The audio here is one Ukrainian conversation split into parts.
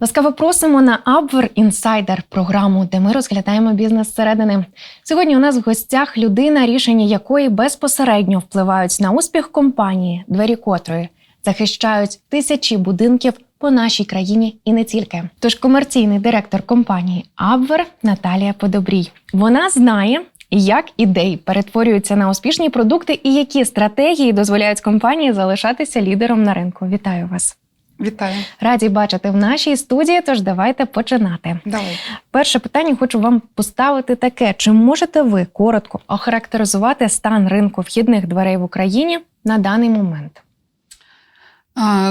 Ласкаво просимо на Abver Insider програму, де ми розглядаємо бізнес зсередини. Сьогодні у нас в гостях людина, рішення якої безпосередньо впливають на успіх компанії, двері котрої захищають тисячі будинків по нашій країні і не тільки. Тож комерційний директор компанії Abver Наталія Подобрій. Вона знає. Як ідеї перетворюються на успішні продукти і які стратегії дозволяють компанії залишатися лідером на ринку? Вітаю вас! Вітаю. Раді бачити в нашій студії. Тож давайте починати. Давай. Перше питання хочу вам поставити таке: чи можете ви коротко охарактеризувати стан ринку вхідних дверей в Україні на даний момент?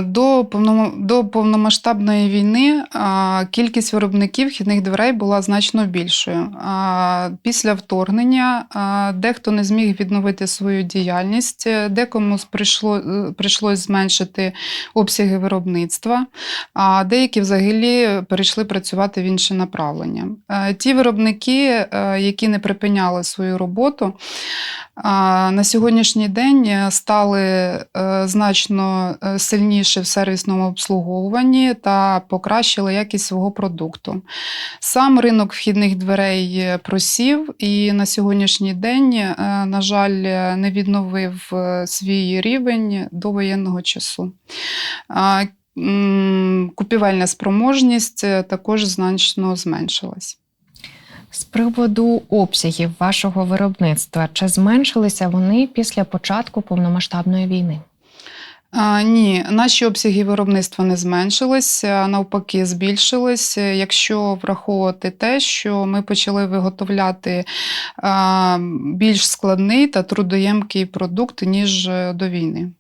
До до повномасштабної війни кількість виробників вхідних дверей була значно більшою. Після вторгнення дехто не зміг відновити свою діяльність, декому прийшло, е, прийшлось зменшити обсяги виробництва, а деякі взагалі перейшли працювати в інше направлення. Е, Ті виробники, е, які не припиняли свою роботу, на сьогоднішній день стали значно сильніше в сервісному обслуговуванні та покращили якість свого продукту. Сам ринок вхідних дверей е, просів і на сьогоднішній день, е, на жаль, е, не відновив свій рівень до воєнного часу. Купівельна спроможність також значно зменшилась. З приводу обсягів вашого виробництва, чи зменшилися вони після початку повномасштабної війни? А, ні, наші обсяги виробництва не зменшились, а навпаки, збільшились. Якщо враховувати те, що ми почали виготовляти а, більш складний та трудоємкий продукт, ніж е, до війни.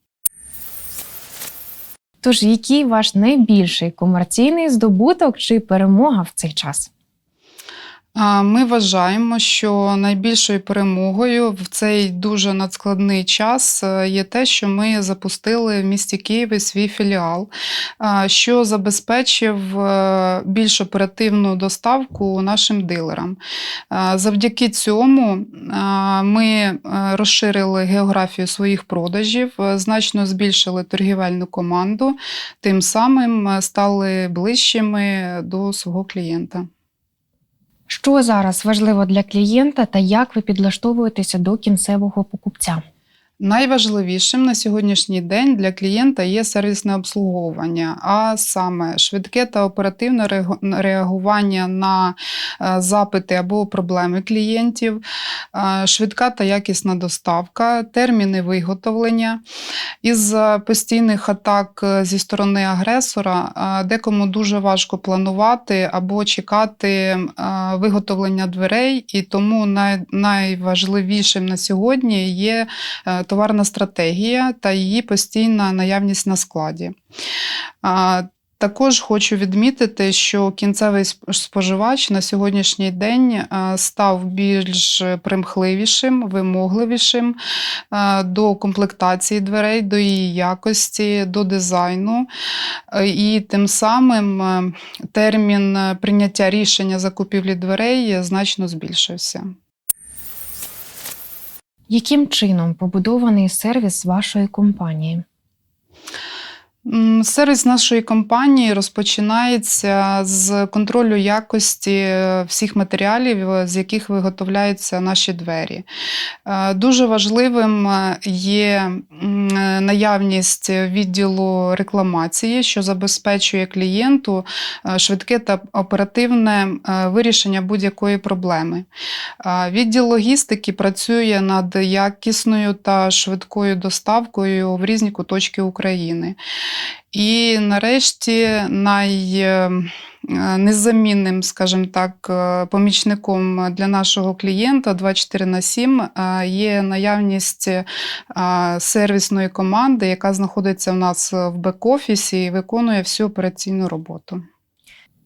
Тож, який ваш найбільший комерційний здобуток чи перемога в цей час? Ми вважаємо, що найбільшою перемогою в цей дуже надскладний час е, є те, що ми запустили в місті Києві свій філіал, що забезпечив е, більш оперативну доставку нашим дилерам. Завдяки цьому ми е, розширили географію своїх продажів, е, значно збільшили торгівельну команду, тим самим е, стали ближчими до свого клієнта. Що зараз важливо для клієнта та як ви підлаштовуєтеся до кінцевого покупця? Найважливішим на сьогоднішній день для клієнта є сервісне обслуговування, а саме швидке та оперативне реагування на е, запити або проблеми клієнтів, е, швидка та якісна доставка, терміни виготовлення. Із постійних атак е, зі сторони агресора е, декому дуже важко планувати або чекати е, виготовлення дверей, і тому найважливішим на сьогодні є е, товарна стратегія та її постійна наявність на складі. Також хочу відмітити, що кінцевий споживач на сьогоднішній день е, став більш примхливішим, вимогливішим е, до комплектації дверей, до її якості, до дизайну. Е, І тим самим термін прийняття рішення закупівлі дверей значно збільшився. Яким чином побудований сервіс вашої компанії? Сервіс нашої компанії розпочинається з контролю якості е, всіх матеріалів, е, з яких виготовляються наші двері. Е, Дуже важливим є наявність відділу рекламації, що забезпечує клієнту швидке та оперативне вирішення будь-якої проблеми. Відділ логістики працює над якісною та швидкою доставкою в різні куточки України. І нарешті найнезамінним, скажімо так, е, помічником для нашого клієнта 24 на 7 е, є наявність е, сервісної команди, яка знаходиться у нас в бек-офісі і виконує всю операційну роботу.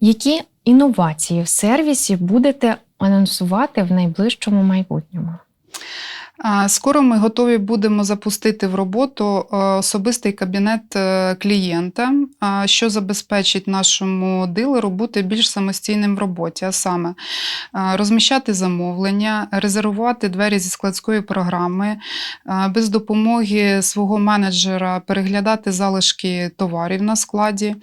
Які інновації в сервісі будете анонсувати в найближчому майбутньому? Скоро ми готові будемо запустити в роботу е, особистий кабінет е, клієнта, що забезпечить нашому дилеру бути більш самостійним в роботі, а саме е, розміщати замовлення, резервувати двері зі складської програми, без допомоги свого менеджера переглядати залишки товарів на складі.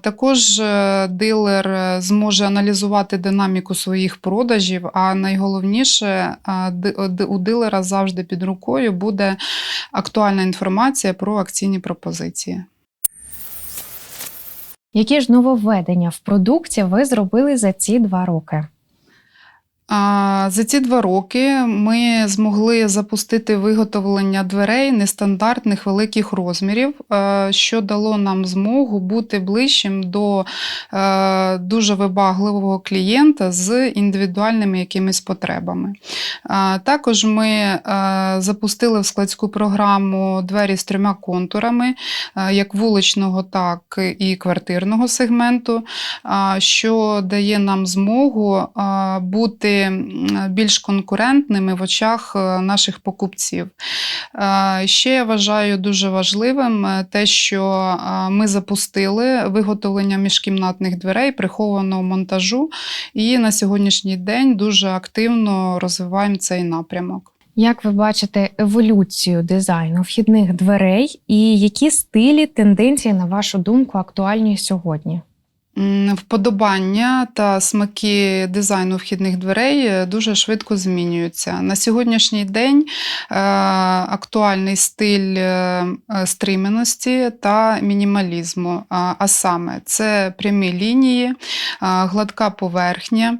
Також дилер зможе аналізувати динаміку своїх продажів, а найголовніше у дилера завжди під рукою буде актуальна інформація про акційні пропозиції. Які ж нововведення в продукті ви зробили за ці два роки? За ці два роки ми змогли запустити виготовлення дверей нестандартних великих розмірів, е, що дало нам змогу бути ближчим до е, дуже вибагливого клієнта з індивідуальними якимись потребами. Також ми е, запустили в складську програму двері з трьома контурами, як вуличного, так і квартирного сегменту що дає нам змогу а, більш конкурентними в очах е, наших покупців. Ще я вважаю дуже важливим е, те, що ми запустили виготовлення міжкімнатних дверей прихованого монтажу, і на сьогоднішній день дуже активно розвиваємо цей напрямок. Як ви бачите еволюцію дизайну вхідних дверей і які стилі, тенденції, на вашу думку, актуальні сьогодні? Вподобання та смаки дизайну вхідних дверей е, дуже швидко змінюються. На сьогоднішній день е, актуальний стиль е, стриманості та мінімалізму. А, саме це прямі лінії, гладка поверхня,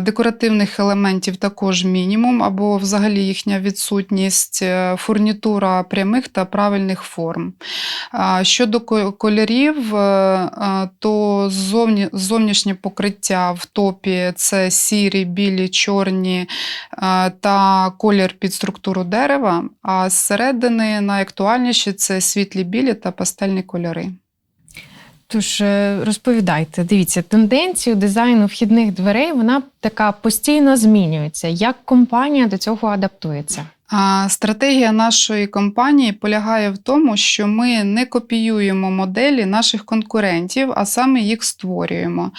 декоративних елементів також мінімум, або взагалі їхня відсутність, фурнітура прямих та правильних форм. Щодо кольорів, то зовні, зовнішнє покриття в топі це сірі, білі, чорні е, та колір під структуру дерева, а зсередини найактуальніші це світлі білі та пастельні кольори. Тож е, розповідайте, дивіться, тенденцію дизайну вхідних дверей вона така постійно змінюється. Як компанія до цього адаптується? Стратегія нашої компанії полягає в тому, що ми не копіюємо моделі наших конкурентів, а саме їх створюємо.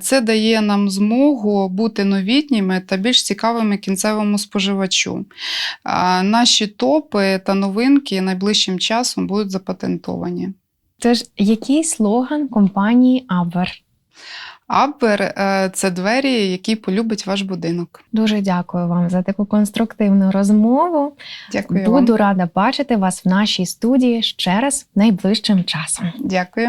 Це дає нам змогу бути новітніми та більш цікавими кінцевому споживачу. Наші топи та новинки найближчим часом будуть запатентовані. Тож, який слоган компанії Абвер? Абвер е, це двері, які полюбить ваш будинок. Дуже дякую вам за таку конструктивну розмову. Дякую вам. Буду рада бачити вас в нашій студії ще раз найближчим часом. Дякую.